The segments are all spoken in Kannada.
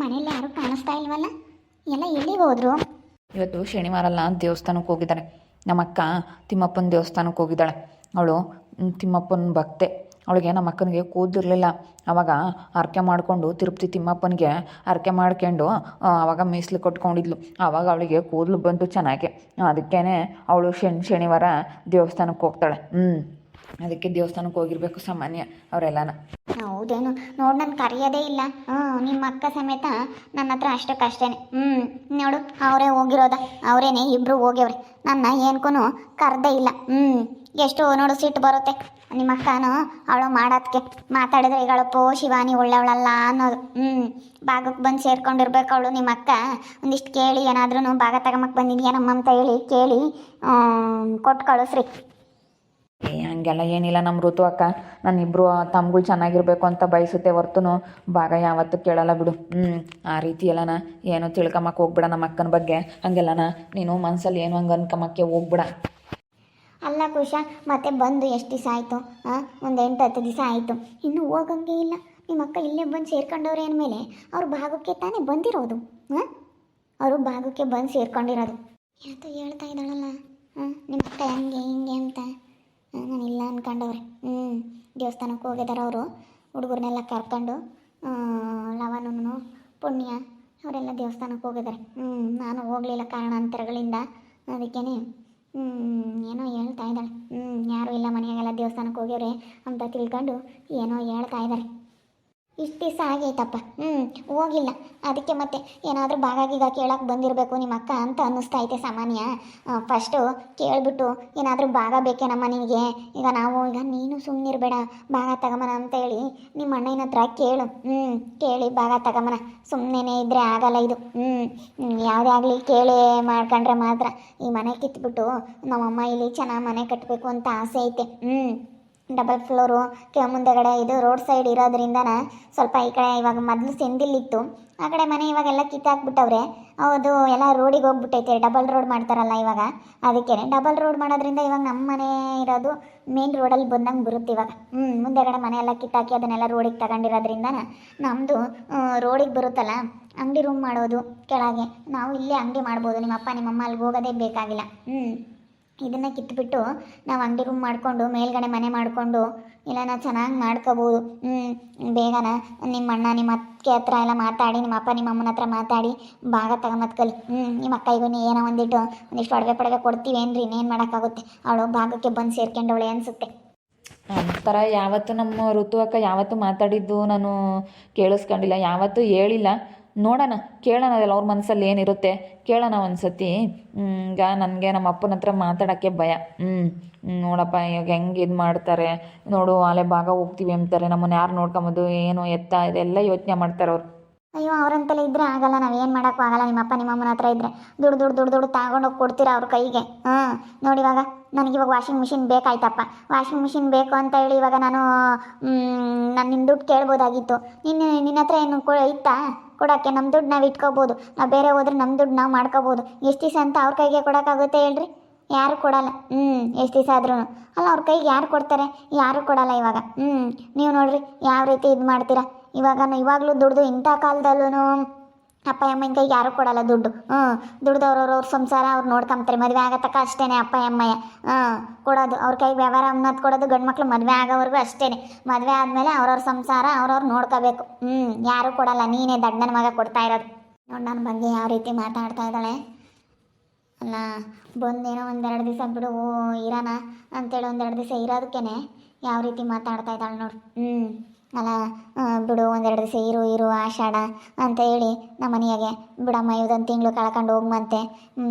ಮನೇಲಿ ಯಾರು ಕಾಣಿಸ್ತಾ ಇಲ್ವಲ್ಲ? ಎಲ್ಲ ಎಲ್ಲಿಗೆ ಹೋದ್ರು? ಇವತ್ತು ಶನಿವಾರ ಅಲ್ಲ ದೇವಸ್ಥಾನಕ್ಕೆ ಹೋಗಿದ್ದಾರೆ. ನಮ್ಮಕ್ಕ ತಿಮ್ಮಪ್ಪನ ದೇವಸ್ಥಾನಕ್ಕೆ ಹೋಗಿದ್ದಾಳೆ. ಅವಳು ತಿಮ್ಮಪ್ಪನ ಭಕ್ತೆ. ಅವಳಿಗೆ ನಮ್ಮ ಅಕ್ಕನಿಗೆ ಕೂದಲಿರಲಿಲ್ಲ ಅವಾಗ ಹರಕೆ ಮಾಡಿಕೊಂಡು ತಿರುಪತಿ ತಿಮ್ಮಪ್ಪನಿಗೆ ಹರಕೆ ಮಾಡ್ಕೊಂಡು ಅವಾಗ ಮೀಸಲು ಕೊಟ್ಕೊಂಡಿದ್ಲು. ಆವಾಗ ಅವಳಿಗೆ ಕೂದಲು ಬಂತು ಚೆನ್ನಾಗಿ. ಅದಕ್ಕೇ ಅವಳು ಶನಿ, ಶನಿವಾರ ದೇವಸ್ಥಾನಕ್ಕೆ ಹೋಗ್ತಾಳೆ. ಹ್ಞೂ ಅದಕ್ಕೆ ದೇವಸ್ಥಾನಕ್ಕೆ ಹೋಗಿರ್ಬೇಕು ಸಾಮಾನ್ಯ ಅವರೆಲ್ಲನ. ಹೌದೇನು? ನೋಡು ನಾನು ಕರೆಯೋದೇ ಇಲ್ಲ. ಹ್ಞೂ ನಿಮ್ಮ ಅಕ್ಕ ಸಮೇತ ನನ್ನ ಹತ್ರ ಅಷ್ಟಕ್ಕಷ್ಟೇನೆ ಹ್ಞೂ ನೋಡು, ಅವರೇ ಹೋಗಿರೋದ. ಅವರೇನೆ ಇಬ್ಬರು ಹೋಗ್ಯವ್ರೆ. ನನ್ನ ಏನ್ಕೂ ಕರೆದೇ ಇಲ್ಲ. ಹ್ಞೂ ಎಷ್ಟು ನೋಡು ಸಿಟ್ಟು ಬರುತ್ತೆ. ನಿಮ್ಮ ಅಕ್ಕನು ಅವಳು ಮಾಡೋದಕ್ಕೆ ಮಾತಾಡಿದ್ರೆ ಈಗಳಪ್ಪೋ ಶಿವಾನಿ ಒಳ್ಳೆವಳಲ್ಲ ಅನ್ನೋದು. ಹ್ಞೂ ಭಾಗಕ್ಕೆ ಬಂದು ಸೇರ್ಕೊಂಡಿರ್ಬೇಕು ಅವಳು ನಿಮ್ಮ ಅಕ್ಕ. ಒಂದಿಷ್ಟು ಕೇಳಿ ಏನಾದ್ರೂ ಭಾಗ ತಗೊಂಬಕ್ಕೆ ಬಂದಿದ್ಯಾ ಅಂತ ಹೇಳಿ ಕೇಳಿ ಕೊಟ್ಟು ಕಳಿಸ್ರಿ. ಏ, ಹಂಗೆಲ್ಲ ಏನಿಲ್ಲ ನಮ್ಮ ಋತು ಅಕ್ಕ. ನಾನು ಇಬ್ಬರು ತಮ್ಗಳು ಚೆನ್ನಾಗಿರ್ಬೇಕು ಅಂತ ಬಯಸುತ್ತೆ ಹೊರ್ತುನು. ಭಾಗ ಯಾವತ್ತು ಕೇಳಲ್ಲ ಬಿಡು. ಹ್ಞೂ ಆ ರೀತಿ ಎಲ್ಲನ ಏನೋ ತಿಳ್ಕೊಂಬಕ್ಕೆ ಹೋಗ್ಬಿಡ ನಮ್ಮ ಅಕ್ಕನ ಬಗ್ಗೆ. ಹಂಗೆಲ್ಲನ ನೀನು ಮನಸ್ಸಲ್ಲಿ ಏನು ಹಂಗೆ ಅನ್ಕೊಂಬಕ್ಕೆ ಹೋಗ್ಬಿಡ. ಅಲ್ಲ ಕುಶ, ಮತ್ತೆ ಬಂದು ಎಷ್ಟು ದಿವಸ ಆಯಿತು? ಹಾಂ ಒಂದು ಎಂಟು ಹತ್ತು ದಿವಸ ಆಯಿತು. ಇನ್ನೂ ಹೋಗಂಗೆ ಇಲ್ಲ. ನಿಮ್ಮ ಅಕ್ಕ ಇಲ್ಲೇ ಬಂದು ಸೇರ್ಕೊಂಡವ್ರೆ ಅಂದಮೇಲೆ ಅವ್ರ ಭಾಗಕ್ಕೆ ತಾನೇ ಬಂದಿರೋದು. ಹಾಂ ಅವರು ಭಾಗಕ್ಕೆ ಬಂದು ಸೇರ್ಕೊಂಡಿರೋದು. ಯಾತೋ ಹೇಳ್ತಾ ಇದ್ದಾಳಲ್ಲ? ಹಾಂ ನಿಮ್ಮ ಅಕ್ಕ ಹಂಗೆ ಹಿಂಗೆ ಅಂತ. ನಾನು ಇಲ್ಲ ಅನ್ಕೊಂಡವ್ರೆ. ಹ್ಞೂ ದೇವಸ್ಥಾನಕ್ಕೆ ಹೋಗಿದ್ದಾರೆ ಅವರು. ಹುಡುಗರನ್ನೆಲ್ಲ ಕರ್ಕೊಂಡು ಲವನೂ ಪುಣ್ಯ, ಅವರೆಲ್ಲ ದೇವಸ್ಥಾನಕ್ಕೆ ಹೋಗಿದ್ದಾರೆ ಹ್ಞೂ ನಾನು ಹೋಗಲಿಲ್ಲ ಕಾರಣಾಂತರಗಳಿಂದ ಅದಕ್ಕೇನೆ ಏನೋ ಹೇಳ್ತಾ ಇದ್ದಾಳೆ. ಹ್ಞೂ ಯಾರೂ ಇಲ್ಲ ಮನೆಯಾಗೆಲ್ಲ ದೇವಸ್ಥಾನಕ್ಕೆ ಹೋಗ್ಯವ್ರೆ ಅಂತ ತಿಳ್ಕೊಂಡು ಏನೋ ಹೇಳ್ತಾ ಇದ್ದಾರೆ ಇಷ್ಟು ದಿವಸ ಆಗೈತಪ್ಪ. ಹ್ಞೂ ಹೋಗಿಲ್ಲ ಅದಕ್ಕೆ ಮತ್ತೆ ಏನಾದರೂ ಬಾಗಾಗಿಗ ಕೇಳೋಕೆ ಬಂದಿರಬೇಕು ನಿಮ್ಮ ಅಕ್ಕ ಅಂತ ಅನ್ನಿಸ್ತಾ ಐತೆ ಸಾಮಾನ್ಯ. ಫಸ್ಟು ಕೇಳಿಬಿಟ್ಟು ಏನಾದರೂ ಭಾಗ ಬೇಕೇನಮ್ಮ ನಿನಗೆ? ಈಗ ನಾವು, ಈಗ ನೀನು ಸುಮ್ಮನಿರಬೇಡ ಭಾಗ ತಗೊಂಬನ ಅಂತ ಹೇಳಿ ನಿಮ್ಮ ಅಣ್ಣನ ಹತ್ರ ಕೇಳು. ಹ್ಞೂ ಕೇಳಿ ಭಾಗ ತಗೊಂಬನ ಸುಮ್ಮನೆ ಇದ್ದರೆ ಆಗಲ್ಲ ಇದು. ಹ್ಞೂ ಯಾವುದೇ ಆಗಲಿ ಕೇಳಿ ಮಾಡ್ಕೊಂಡ್ರೆ ಮಾತ್ರ. ಈ ಮನೆ ಕಿತ್ಬಿಟ್ಟು ನಮ್ಮಮ್ಮ ಇಲ್ಲಿ ಚೆನ್ನಾಗಿ ಮನೆ ಕಟ್ಟಬೇಕು ಅಂತ ಆಸೆ ಐತೆ. ಹ್ಞೂ ಡಬಲ್ ಫ್ಲೋರು ಕೆ ಮುಂದೆಗಡೆ ಇದು ರೋಡ್ ಸೈಡ್ ಇರೋದ್ರಿಂದ ಸ್ವಲ್ಪ ಈ ಕಡೆ ಇವಾಗ ಮೊದಲು ಸೆಂದಿಲ್ಲಿತ್ತು ಆ ಕಡೆ ಮನೆ ಇವಾಗೆಲ್ಲ ಕಿತ್ತಾಕ್ಬಿಟ್ಟವ್ರೆ. ಅದು ಎಲ್ಲ ರೋಡಿಗೆ ಹೋಗ್ಬಿಟ್ಟೈತೆ, ಡಬಲ್ ರೋಡ್ ಮಾಡ್ತಾರಲ್ಲ ಇವಾಗ. ಅದಕ್ಕೆ ಡಬಲ್ ರೋಡ್ ಮಾಡೋದ್ರಿಂದ ಇವಾಗ ನಮ್ಮ ಮನೆ ಇರೋದು ಮೇನ್ ರೋಡಲ್ಲಿ ಬಂದಂಗೆ ಬರುತ್ತೆ ಇವಾಗ. ಹ್ಞೂ ಮುಂದೆಗಡೆ ಮನೆ ಎಲ್ಲ ಕಿತ್ತಾಕಿ ಅದನ್ನೆಲ್ಲ ರೋಡಿಗೆ ತಗೊಂಡಿರೋದ್ರಿಂದ ನಮ್ಮದು ರೋಡಿಗೆ ಬರುತ್ತಲ್ಲ, ಅಂಗಡಿ ರೂಮ್ ಮಾಡೋದು ಕೆಳಗೆ. ನಾವು ಇಲ್ಲೇ ಅಂಗಡಿ ಮಾಡ್ಬೋದು, ನಿಮ್ಮ ಅಪ್ಪ ನಿಮ್ಮಮ್ಮ ಅಲ್ಲಿಗೆ ಹೋಗೋದೇ ಬೇಕಾಗಿಲ್ಲ. ಹ್ಞೂ ಇದನ್ನ ಕಿತ್ಬಿಟ್ಟು ನಾವು ಅಂಗಡಿ ರೂಮ್ ಮಾಡಿಕೊಂಡು, ಮೇಲ್ಗಡೆ ಮನೆ ಮಾಡಿಕೊಂಡು ಇಲ್ಲ ಚೆನ್ನಾಗಿ ಮಾಡ್ಕೋಬೋದು. ಹ್ಞೂ ಬೇಗನ ನಿಮ್ಮ ಅಣ್ಣ ನಿಮ್ಮ ಅಕ್ಕಿ ಹತ್ರ ಎಲ್ಲ ಮಾತಾಡಿ ನಿಮ್ಮ ಅಪ್ಪ ನಿಮ್ಮ ಅಮ್ಮನ ಹತ್ರ ಮಾತಾಡಿ, ಭಾಗ ತಗೊಂಬತ್ಕಲಿ ಹ್ಞೂ ನಿಮ್ಮ ಅಕ್ಕ ಈಗ ಏನೋ ಒಂದಿಟ್ಟು ಒಂದಿಷ್ಟು ಒಡವೆ ಪಡವೆ ಕೊಡ್ತೀವಿ ಏನ್ರಿ ಇನ್ನೇನು ಮಾಡೋಕ್ಕಾಗುತ್ತೆ? ಅವಳು ಭಾಗಕ್ಕೆ ಬಂದು ಸೇರ್ಕೊಂಡವಳೆ ಅನಿಸುತ್ತೆ. ಥರ ಯಾವತ್ತೂ ನಮ್ಮ ಋತು ಅಕ್ಕ ಯಾವತ್ತೂ ಮಾತಾಡಿದ್ದು ನಾನು ಕೇಳಿಸ್ಕೊಂಡಿಲ್ಲ. ಯಾವತ್ತೂ ಹೇಳಿಲ್ಲ. ನೋಡೋಣ, ಕೇಳೋಣ ಅದೆಲ್ಲ ಅವ್ರ ಮನಸ್ಸಲ್ಲಿ ಏನಿರುತ್ತೆ. ಕೇಳೋಣ ಒಂದು ಸತಿ ಈಗ ನನಗೆ ನಮ್ಮ ಅಪ್ಪನ ಹತ್ರ ಮಾತಾಡೋಕ್ಕೆ ಭಯ. ಹ್ಞೂ ನೋಡಪ್ಪ, ಇವಾಗ ಹೆಂಗೆ ಇದು ಮಾಡ್ತಾರೆ. ನೋಡು ಅಲೆ ಭಾಗ ಹೋಗ್ತೀವಿ ಅಂತಾರೆ. ನಮ್ಮನ್ನು ಯಾರು ನೋಡ್ಕೊಂಬೋದು, ಏನು ಎತ್ತ, ಇದೆಲ್ಲ ಯೋಚನೆ ಮಾಡ್ತಾರೆ ಅವ್ರು. ಅಯ್ಯೋ ಅವ್ರಂತೆಲ್ಲ ಇದ್ರೆ ಆಗಲ್ಲ, ನಾವು ಏನು ಮಾಡೋಕ್ಕೂ ಆಗಲ್ಲ. ನಿಮ್ಮ ಅಪ್ಪ ನಿಮ್ಮ ಅಮ್ಮನ ಹತ್ರ ಇದ್ರೆ ದುಡ್ಡು ದುಡ್ಡು ದುಡ್ಡು ದುಡ್ಡು ತಗೊಂಡೋಗಿ ಕೊಡ್ತೀರಾ ಅವ್ರ ಕೈಗೆ? ಹಾ, ನೋಡಿ ಇವಾಗ ನನಗೆ ಇವಾಗ ವಾಷಿಂಗ್ ಮಿಷಿನ್ ಬೇಕಾಯ್ತಪ್ಪ. ವಾಷಿಂಗ್ ಮಿಷಿನ್ ಬೇಕು ಅಂತ ಹೇಳಿ ಇವಾಗ ನಾನು ನಾನು ನಿನ್ನ ದುಡ್ಡು ಕೇಳ್ಬೋದಾಗಿತ್ತು. ನಿನ್ನ ನಿನ್ನ ಹತ್ರ ಏನು ಕೊ, ಇತ್ತಾ? ಕೊಡೋಕ್ಕೆ ನಮ್ಮ ದುಡ್ಡು ನಾವು ಇಟ್ಕೋಬೋದು. ನಾವು ಬೇರೆ ಹೋದ್ರೆ ನಮ್ಮ ದುಡ್ಡು ನಾವು ಮಾಡ್ಕೋಬೋದು. ಎಷ್ಟು ದಿವಸ ಅಂತ ಅವ್ರ ಕೈಗೆ ಕೊಡೋಕ್ಕಾಗುತ್ತೆ ಹೇಳ್ರಿ? ಯಾರು ಕೊಡಲ್ಲ. ಹ್ಞೂ ಎಷ್ಟು ದಿವಸ ಆದ್ರೂ ಅಲ್ಲ, ಅವ್ರ ಕೈಗೆ ಯಾರು ಕೊಡ್ತಾರೆ? ಯಾರು ಕೊಡಲ್ಲ ಇವಾಗ. ಹ್ಞೂ ನೀವು ನೋಡ್ರಿ ಯಾವ ರೀತಿ ಇದು ಮಾಡ್ತೀರಾ? ಇವಾಗ ಇವಾಗಲೂ ದುಡ್ದು ಇಂಥ ಕಾಲದಲ್ಲೂ ಅಪ್ಪ ಅಮ್ಮನ ಕೈಗೆ ಯಾರು ಕೊಡಲ್ಲ ದುಡ್ಡು. ಹ್ಞೂ ದುಡ್ದವ್ರವ್ರ ಅವ್ರ ಸಂಸಾರ ಅವ್ರು ನೋಡ್ಕೊಂತಾರೆ ಮದುವೆ ಆಗತಕ್ಕ ಅಷ್ಟೇ ಅಪ್ಪ ಅಮ್ಮಯ್ಯ. ಹಾಂ ಕೊಡೋದು. ಅವ್ರ ಕೈಗೆ ವ್ಯವಹಾರ ಅನ್ನೋದು ಕೊಡೋದು ಗಂಡು ಮಕ್ಳು ಮದುವೆ ಆಗೋವರೆಗೂ ಅಷ್ಟೇ ಮದುವೆ ಆದಮೇಲೆ ಅವ್ರವ್ರ ಸಂಸಾರ ಅವ್ರವ್ರು ನೋಡ್ಕೋಬೇಕು. ಹ್ಞೂ ಯಾರು ಕೊಡಲ್ಲ. ನೀನೇ ದಡ್ಡನ ಮಗ ಕೊಡ್ತಾ ಇರೋದು. ನೋಡಿ ನನ್ನ ಬಗ್ಗೆ ಯಾವ ರೀತಿ ಮಾತಾಡ್ತಾ ಇದ್ದಾಳೆ? ಅಲ್ಲ ಬಂದೇನೋ ಒಂದೆರಡು ದಿವಸ ಬಿಡು, ಓ, ಇರೋಣ ಅಂತೇಳಿ ಒಂದೆರಡು ದಿವಸ ಇರೋದಕ್ಕೇನೆ. ಯಾವ ರೀತಿ ಮಾತಾಡ್ತಾ ಇದ್ದಾಳೆ ನೋಡು. ಹ್ಞೂ ಅಲ್ಲ ಬಿಡು, ಒಂದೆರಡು ದಿವಸ ಇರು ಇರು ಆಷಾಡ ಅಂತ ಹೇಳಿ ನಮ್ಮ ಮನೆಯಾಗೆ, ಬಿಡಮ್ಮ ಇದೊಂದು ತಿಂಗಳು ಕಳ್ಕೊಂಡು ಹೋಗ್ಮಂತೆ.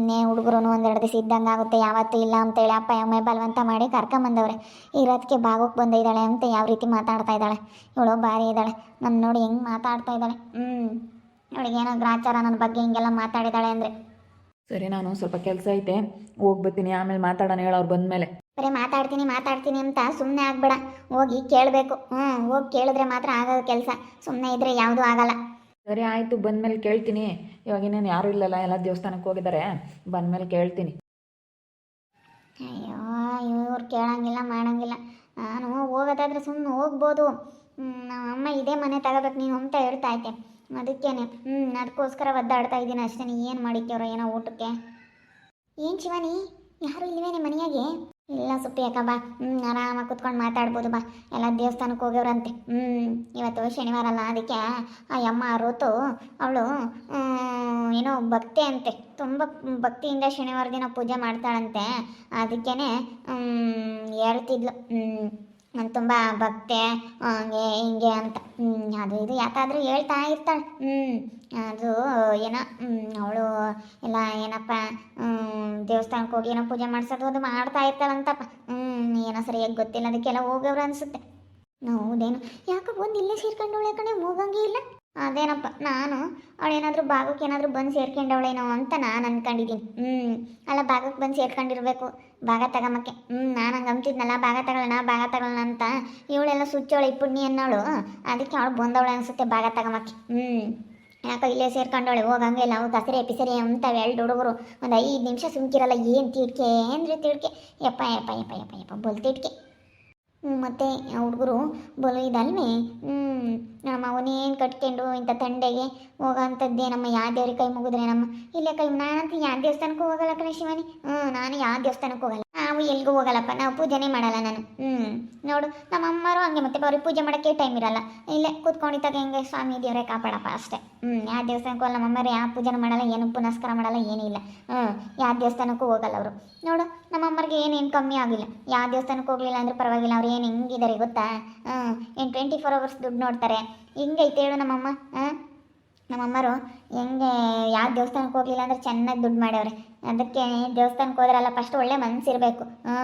ನೇ ಹುಡುಗರು ಒಂದೆರಡು ದಿವಸ ಇದ್ದಂಗೆ ಆಗುತ್ತೆ, ಯಾವತ್ತೂ ಇಲ್ಲ ಅಂತೇಳಿ ಅಪ್ಪ, ಅಮ್ಮ, ಬಲವಂತ ಮಾಡಿ ಕರ್ಕೊಂಬಂದವ್ರೆ. ಇರೋದಕ್ಕೆ ಭಾಗಕ್ಕೆ ಬಂದಿದ್ದಾಳೆ ಅಂತ ಯಾವ ರೀತಿ ಮಾತಾಡ್ತಾ ಇದ್ದಾಳೆ. ಇವಳು ಭಾರಿ ಇದ್ದಾಳೆ. ನನ್ನ ನೋಡಿ ಹೆಂಗೆ ಮಾತಾಡ್ತಾ ಇದ್ದಾಳೆ. ಹ್ಞೂ ಏನೋ ಗ್ರಾಚಾರ ನನ್ನ ಬಗ್ಗೆ ಹಿಂಗೆಲ್ಲ ಮಾತಾಡಿದ್ದಾಳೆ ಅಂದರೆ. ಸರಿ ನಾನು ಸ್ವಲ್ಪ ಕೆಲಸ ಐತೆ. ಹೋಗ್ಬತ್ತೀನಿ ಆಮೇಲೆ ಮಾತಾಡೋಣ ಹೇಳು ಅವ್ರು ಬಂದಮೇಲೆ. ಬರೀ ಮಾತಾಡ್ತೀನಿ ಮಾತಾಡ್ತೀನಿ ಅಂತ ಸುಮ್ಮನೆ ಆಗ್ಬೇಡ. ಹೋಗಿ ಕೇಳಬೇಕು. ಹ್ಞೂ ಹೋಗಿ ಕೇಳಿದ್ರೆ ಮಾತ್ರ ಆಗೋದು ಕೆಲಸ. ಸುಮ್ಮನೆ ಇದ್ರೆ ಯಾವುದೂ ಆಗಲ್ಲ. ಸರಿ ಆಯಿತು ಬಂದಮೇಲೆ ಕೇಳ್ತೀನಿ. ಇವಾಗ ಇನ್ನೇನು ಯಾರೂ ಇಲ್ಲಲ್ಲ ಎಲ್ಲ ದೇವಸ್ಥಾನಕ್ಕೆ ಹೋಗಿದ್ದಾರೆ. ಬಂದಮೇಲೆ ಕೇಳ್ತೀನಿ. ಅಯ್ಯೋ ಇವ್ರು ಕೇಳಂಗಿಲ್ಲ ಮಾಡಂಗಿಲ್ಲ. ನಾನು ಹೋಗೋದಾದ್ರೆ ಸುಮ್ಮನೆ ಹೋಗ್ಬೋದು. ನಮ್ಮ ಅಮ್ಮ ಇದೇ ಮನೆ ತಗೋಬೇಕು ನೀನು ಅಂತ ಹೇಳ್ತಾ ಐತೆ ಅದಕ್ಕೇನೆ. ಹ್ಞೂ ಅದಕ್ಕೋಸ್ಕರ ಒದ್ದಾಡ್ತಾ ಇದ್ದೀನಿ ಅಷ್ಟೇ. ಏನು ಮಾಡಿಕ್ಯವ್ರ ಏನೋ ಊಟಕ್ಕೆ? ಏನು ಶಿವಾನಿ? ಯಾರು ಇಲ್ವೇನೆ ಮನೆಯಾಗೆ? ಇಲ್ಲ ಸುಪ್ಪಿ ಅಕ್ಕ, ಬಾ. ಹ್ಞೂ ಆರಾಮಾಗಿ ಕುತ್ಕೊಂಡು ಮಾತಾಡ್ಬೋದು, ಬಾ. ಎಲ್ಲ ದೇವಸ್ಥಾನಕ್ಕೆ ಹೋಗ್ಯವ್ರಂತೆ. ಹ್ಞೂ ಇವತ್ತು ಶನಿವಾರ ಅಲ್ಲ, ಅದಕ್ಕೆ ಆ ಅಮ್ಮ ಋತು, ಅವಳು ಏನೋ ಭಕ್ತಿ ಅಂತೆ. ತುಂಬ ಭಕ್ತಿಯಿಂದ ಶನಿವಾರ ದಿನ ಪೂಜೆ ಮಾಡ್ತಾಳಂತೆ. ಅದಕ್ಕೇ ಹೇಳ್ತಿದ್ಲು. ಹ್ಞೂ ನಾನು ತುಂಬ ಭಕ್ತೆ ಹಂಗೆ ಹಿಂಗೆ ಅಂತ. ಅದು ಇದು ಯಾಕಾದರೂ ಹೇಳ್ತಾ ಇರ್ತಾಳೆ. ಹ್ಞೂ ಅದು ಏನೋ ಅವಳು ಎಲ್ಲ ಏನಪ್ಪ ದೇವಸ್ಥಾನಕ್ಕೆ ಹೋಗಿ ಏನೋ ಪೂಜೆ ಮಾಡಿಸೋದು ಅದು ಮಾಡ್ತಾ ಇರ್ತಾಳಂತಪ್ಪ. ಹ್ಞೂ ಏನೋ ಸರಿಯಾಗಿ ಗೊತ್ತಿಲ್ಲ, ಅದಕ್ಕೆಲ್ಲ ಹೋಗವ್ರು ಅನಿಸುತ್ತೆ. ಹೌದೇನು. ಯಾಕೆ ಬಂದು ಇಲ್ಲೇ ಸೇರ್ಕೊಂಡು ಕಣೆ, ಹೋಗಂಗೆ ಇಲ್ಲ. ಅದೇನಪ್ಪ, ನಾನು ಅವಳೇನಾದರೂ ಭಾಗಕ್ಕೆ ಏನಾದರೂ ಬಂದು ಸೇರ್ಕೊಂಡವಳೇನೋ ಅಂತ ನಾನು ಅಂದ್ಕೊಂಡಿದ್ದೀನಿ ಹ್ಞೂ ಅಲ್ಲ ಭಾಗಕ್ಕೆ ಬಂದು ಸೇರ್ಕೊಂಡಿರಬೇಕು. ಭಾಗ ತಗೊಂಬಕ್ಕೆ ಹ್ಞೂ ನಾನು ಹಂಗೆ ಅಂತಿದ್ನಲ್ಲ ಭಾಗ ತಗೊಳ್ಳೋಣ ಭಾಗ ತಗೊಳ್ಳೋಣ ಅಂತ ಇವಳೆಲ್ಲ ಸುಚ್ಚೋಳೆ, ಪುಣ್ಯ ಅನ್ನೋಳು. ಅದಕ್ಕೆ ಅವಳು ಬಂದವಳು ಅನಿಸುತ್ತೆ ಭಾಗ ತಗೊಂಬಕ್ಕೆ ಹ್ಞೂ ಯಾಕೋ ಇಲ್ಲೇ ಸೇರ್ಕೊಂಡವಳೆ ಹೋಗಂಗೆ ಇಲ್ಲ ಅವು ಕಸರೆ ಪಿಸರೆ ಅಂತವೆ ಎರಡು ಹುಡುಗರು ಒಂದು ಐದು ನಿಮಿಷ ಸುಮ್ಕಿರಲ್ಲ, ಏನು ತಿಡ್ಕೆ ಅಂದರೆ ತಿಡ್ಕೆ. ಯಪ್ಪ ಯಪ್ಪ ಯಪ್ಪ ಯಪ್ಪ ಯಪ್ಪ ಬಲ್ ತಿಡ್ಕೆ ಮತ್ತು ಹುಡುಗರು ಬಲು ಇದಲ್ವೇ? ನಮ್ಮ ಅವನೇನು ಕಟ್ಕೊಂಡು ಇಂಥ ತಂಡೆಗೆ ಹೋಗೋಂಥದ್ದೇ? ನಮ್ಮ ಯಾವ ದೇವ್ರಿಗೆ ಕೈ ಮುಗಿದ್ರೆ ನಮ್ಮ ಇಲ್ಲೇ ಕೈ ನಾನಂತೂ ಯಾವ ದೇವಸ್ಥಾನಕ್ಕೂ ಹೋಗಲ್ಲ ಕಣೆ ಶಿವನಿ. ಹ್ಞೂ ನಾನು ಯಾವ ದೇವಸ್ಥಾನಕ್ಕೂ ಹೋಗಲ್ಲ. ನಾವು ಎಲ್ಗೂ ಹೋಗಲ್ಲಪ್ಪ, ನಾವು ಪೂಜೆನೇ ಮಾಡಲ್ಲ ನಾನು. ಹ್ಞೂ ನೋಡು ನಮ್ಮ ಅಮ್ಮರು ಹಂಗೆ ಮತ್ತೆ ಅವ್ರಿಗೆ ಪೂಜೆ ಮಾಡೋಕ್ಕೆ ಟೈಮ್ ಇರಲ್ಲ. ಇಲ್ಲೇ ಕೂತ್ಕೊಂಡಿದ್ದಾಗ ಹೆಂಗೆ ಸ್ವಾಮಿ ದೇವರೇ ಕಾಪಾಡಪ್ಪ ಅಷ್ಟೇ. ಹ್ಞೂ ಯಾವ ದೇವಸ್ಥಾನಕ್ಕೂ ನಮ್ಮ ನಮ್ಮಮ್ಮರು ಯಾವ ಪೂಜೆನೂ ಮಾಡಲ್ಲ, ಏನು ಪುನಸ್ಕಾರ ಮಾಡಲ್ಲ ಏನಿಲ್ಲ ಹ್ಞೂ ಯಾವ ದೇವಸ್ಥಾನಕ್ಕೂ ಹೋಗಲ್ಲ ಅವರು. ನೋಡು ನಮ್ಮ ಅಮ್ಮರಿಗೆ ಏನೇನು ಕಮ್ಮಿ ಆಗಿಲ್ಲ. ಯಾವ ದೇವಸ್ಥಾನಕ್ಕೆ ಹೋಗಲಿಲ್ಲ ಅಂದ್ರೆ ಪರವಾಗಿಲ್ಲ, ಅವ್ರು ಏನು ಹೆಂಗಿದ್ದಾರೆ ಗೊತ್ತಾ? ಹ್ಞೂ ಏನು ಟ್ವೆಂಟಿ ಫೋರ್ ಅವರ್ಸ್ ದುಡ್ಡು ನೋಡ್ತಾರೆ. ಹೆಂಗೈತೆ ಹೇಳು ನಮ್ಮಮ್ಮ, ಹಾಂ? ನಮ್ಮಮ್ಮರು ಹೆಂಗೆ ಯಾವ ದೇವಸ್ಥಾನಕ್ಕೆ ಹೋಗಲಿಲ್ಲ ಅಂದ್ರೆ ಚೆನ್ನಾಗಿ ದುಡ್ಡು ಮಾಡ್ಯವ್ರೆ. ಅದಕ್ಕೆ ದೇವಸ್ಥಾನಕ್ಕೆ ಹೋದ್ರಲ್ಲ ಫಸ್ಟ್ ಒಳ್ಳೆ ಮನಸ್ಸಿರಬೇಕು ಹ್ಞೂ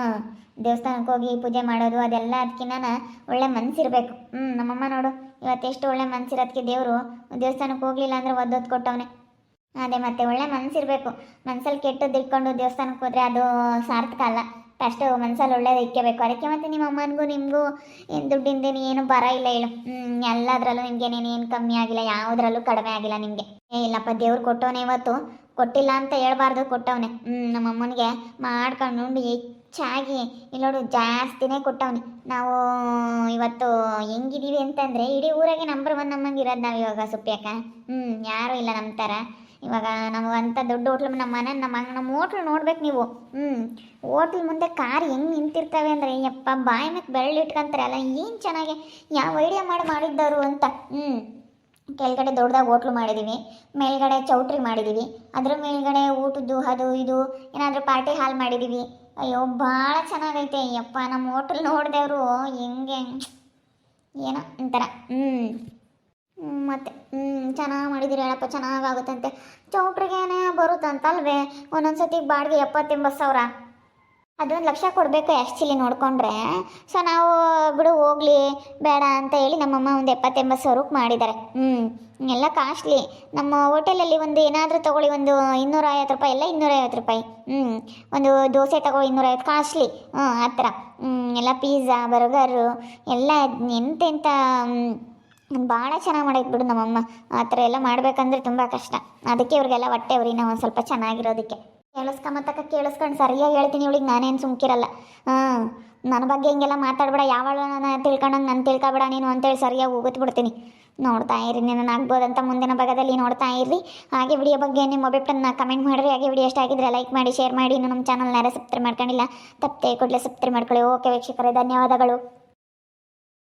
ದೇವಸ್ಥಾನಕ್ಕೆ ಹೋಗಿ ಪೂಜೆ ಮಾಡೋದು ಅದೆಲ್ಲ ಅದಕ್ಕಿನ್ನ ಒಳ್ಳೆ ಮನಸ್ಸಿರಬೇಕು ಹ್ಞೂ ನಮ್ಮಮ್ಮ ನೋಡು ಇವತ್ತೆಷ್ಟು ಒಳ್ಳೆ ಮನಸ್ಸಿರೋದಕ್ಕೆ ದೇವರು ದೇವಸ್ಥಾನಕ್ಕೆ ಹೋಗಲಿಲ್ಲ ಅಂದ್ರೆ ಒದ್ದೊತ್ತು ಕೊಟ್ಟವನೆ. ಅದೇ ಮತ್ತೆ ಒಳ್ಳೆ ಮನಸ್ಸಿರಬೇಕು ಮನಸ್ಸಲ್ಲಿ ಕೆಟ್ಟದ್ದು ಇಟ್ಕೊಂಡು ದೇವಸ್ಥಾನಕ್ಕೆ ಹೋದರೆ ಅದು ಸಾರ್ಥಕ ಅಲ್ಲ. ಫಸ್ಟು ಮನಸ್ಸಲ್ಲಿ ಒಳ್ಳೇದು ಇಕ್ಕಬೇಕು ಅದಕ್ಕೆ ಮತ್ತು ನಿಮ್ಮ ಅಮ್ಮನಿಗೂ ನಿಮಗೂ ಏನು ದುಡ್ಡಿಂದೇನು ಏನು ಬರ ಇಲ್ಲ ಹೇಳು. ಹ್ಞೂ ಎಲ್ಲದರಲ್ಲೂ ನಿಮ್ಗೇನೇನು ಏನು ಕಮ್ಮಿ ಆಗಿಲ್ಲ, ಯಾವುದರಲ್ಲೂ ಕಡಿಮೆ ಆಗಿಲ್ಲ ನಿಮಗೆ. ಏ, ಇಲ್ಲಪ್ಪ, ದೇವ್ರು ಕೊಟ್ಟವನೇ ಇವತ್ತು. ಕೊಟ್ಟಿಲ್ಲ ಅಂತ ಹೇಳ್ಬಾರ್ದು, ಕೊಟ್ಟವನೆ. ಹ್ಞೂ ನಮ್ಮ ಅಮ್ಮನಿಗೆ ಮಾಡ್ಕೊಂಡು ಹೆಚ್ಚಾಗಿ ಇಲ್ಲೋಡು ಜಾಸ್ತಿನೇ ಕೊಟ್ಟವನೆ. ನಾವು ಇವತ್ತು ಹೆಂಗಿದೀವಿ ಅಂತಂದರೆ, ಇಡೀ ಊರಾಗೆ ನಂಬರ್ ಒನ್ ನಮ್ಮಂಗೆ ಇರೋದು ನಾವು ಇವಾಗ ಸುಪ್ಪಿಯಕ್ಕ ಹ್ಞೂ ಯಾರೂ ಇಲ್ಲ ನಮ್ಮ ಥರ ಇವಾಗ ನಮಗಂತ ದೊಡ್ಡ ಹೋಟ್ಲು ನಮ್ಮ ಮನೆ ನಮ್ಮ ನಮ್ಮ ಹೋಟ್ಲು ನೋಡ್ಬೇಕು ನೀವು. ಹ್ಞೂ ಹೋಟ್ಲ್ ಮುಂದೆ ಕಾರ್ ಹೆಂಗೆ ನಿಂತಿರ್ತವೆ ಅಂದರೆ, ಯಪ್ಪ, ಬಾಯಿ ಮೇಲೆ ಬೆರಳು ಇಟ್ಕೊಂತಾರೆ ಅಲ್ಲ, ಏನು ಚೆನ್ನಾಗಿ ಯಾವ ಐಡಿಯಾ ಮಾಡಿ ಮಾಡಿದ್ದವರು ಅಂತ. ಹ್ಞೂ ಕೆಳಗಡೆ ದೊಡ್ಡದಾಗಿ ಹೋಟ್ಲು ಮಾಡಿದ್ದೀವಿ ಮೇಲ್ಗಡೆ ಚೌಟ್ರಿ ಮಾಡಿದ್ದೀವಿ ಅದ್ರ ಮೇಲ್ಗಡೆ ಊಟದ್ದು, ಅದು, ಇದು, ಏನಾದರೂ ಪಾರ್ಟಿ ಹಾಲ್ ಮಾಡಿದ್ದೀವಿ ಅಯ್ಯೋ, ಭಾಳ ಚೆನ್ನಾಗೈತೆ. ಯಪ್ಪ ನಮ್ಮ ಹೋಟ್ಲ್ ನೋಡಿದವರು ಹೆಂಗೆ ಏನೋ ಒಂಥರ. ಹ್ಞೂ ಮತ್ತೆ ಚೆನ್ನಾಗಿ ಮಾಡಿದ್ದೀರಿ ಹೇಳಪ್ಪ ಚೆನ್ನಾಗಾಗುತ್ತಂತೆ ಚೌಟ್ರಿಗೇನೆ ಬರುತ್ತಂತಲ್ವೇ? ಒಂದೊಂದು ಸತಿ ಬಾಡಿಗೆ ಎಪ್ಪತ್ತೆಂಬತ್ತು ಸಾವಿರ. ಅದೊಂದು ಲಕ್ಷ ಕೊಡಬೇಕು ಆ್ಯಕ್ಚುಲಿ ನೋಡಿಕೊಂಡ್ರೆ? ಸೊ ನಾವು, ಬಿಡು, ಹೋಗಲಿ, ಬೇಡ ಅಂತ ಹೇಳಿ ನಮ್ಮಮ್ಮ ಒಂದು ಎಪ್ಪತ್ತೆಂಬತ್ತು ಸಾವಿರಕ್ಕೆ ಮಾಡಿದ್ದಾರೆ. ಹ್ಞೂ ಎಲ್ಲ ಕಾಸ್ಟ್ಲಿ. ನಮ್ಮ ಹೋಟೆಲಲ್ಲಿ ಒಂದು ಏನಾದರೂ ತಗೊಳ್ಳಿ, ಒಂದು ಇನ್ನೂರ ಐವತ್ತು ರೂಪಾಯಿ, ಎಲ್ಲ ಇನ್ನೂರೈವತ್ತು ರೂಪಾಯಿ. ಹ್ಞೂ ಒಂದು ದೋಸೆ ತಗೊಳ್ಳಿ, ಇನ್ನೂರೈವತ್ತು, ಕಾಸ್ಟ್ಲಿ. ಹ್ಞೂ ಆ ಥರ. ಎಲ್ಲ ಪಿಜ್ಜಾ, ಬರ್ಗರು, ಎಲ್ಲ ಎಂತೆಂಥ ಭಾಳ ಚೆನ್ನಾಗಿ ಮಾಡೈತೆ ಬಿಡು ನಮ್ಮಮ್ಮ. ಆ ಥರ ಎಲ್ಲ ಮಾಡಬೇಕಂದ್ರೆ ತುಂಬ ಕಷ್ಟ. ಅದಕ್ಕೆ ಇವ್ರಿಗೆಲ್ಲ ಹೊಟ್ಟೆ ಅವ್ರಿ ನಾವು ಒಂದು ಸ್ವಲ್ಪ ಚೆನ್ನಾಗಿರೋದಕ್ಕೆ. ಕೇಳಿಸ್ಕೊಂಬತ್ತಕ್ಕ ಕೇಳಿಸ್ಕೊಂಡು ಸರಿಯಾಗಿ ಹೇಳ್ತೀನಿ ಇವಳಿಗೆ, ನಾನೇನು ಸುಮ್ಕಿರಲ್ಲ. ಹಾಂ ನನ್ನ ಬಗ್ಗೆ ಹಿಂಗೆಲ್ಲ ಮಾತಾಡ್ಬೇಡ ಯಾವಳ ನಾನು ತಿಳ್ಕೊಂಡಂಗೆ ನಾನು ತಿಳ್ಕೊಬೇಡ ನೀನು ಅಂತೇಳಿ ಸರಿಯಾಗಿ ಹೋಗುತ್ತೆ ಬಿಡ್ತೀನಿ. ನೋಡ್ತಾ ಇರಿ ನೀನು ಆಗ್ಬೋದಂತ ಮುಂದಿನ ಭಾಗದಲ್ಲಿ ನೋಡ್ತಾ ಇರ್ರಿ. ಹಾಗೆ ವಿಡಿಯೋ ಬಗ್ಗೆ ನಿಮ್ಮ ಅಭಿಪ್ರಾಯನ ಕಮೆಂಟ್ ಮಾಡಿರಿ. ಹಾಗೆ ವಿಡಿಯೋ ಇಷ್ಟ ಆಗಿದ್ರೆ ಲೈಕ್ ಮಾಡಿ, ಶೇರ್ ಮಾಡಿ. ಇನ್ನು ನಮ್ಮ ಚಾನಲ್ನ ಯಾರೇ ಸಬ್ಸ್ಕ್ರೈಬ್ ಮಾಡ್ಕೊಂಡಿಲ್ಲ, ತಪ್ಪದೆ ಕೂಡಲೇ ಸಬ್ಸ್ಕ್ರೈಬ್ ಮಾಡ್ಕೊಳ್ಳಿ. ಓಕೆ ವೀಕ್ಷಕರೇ, ಧನ್ಯವಾದಗಳು.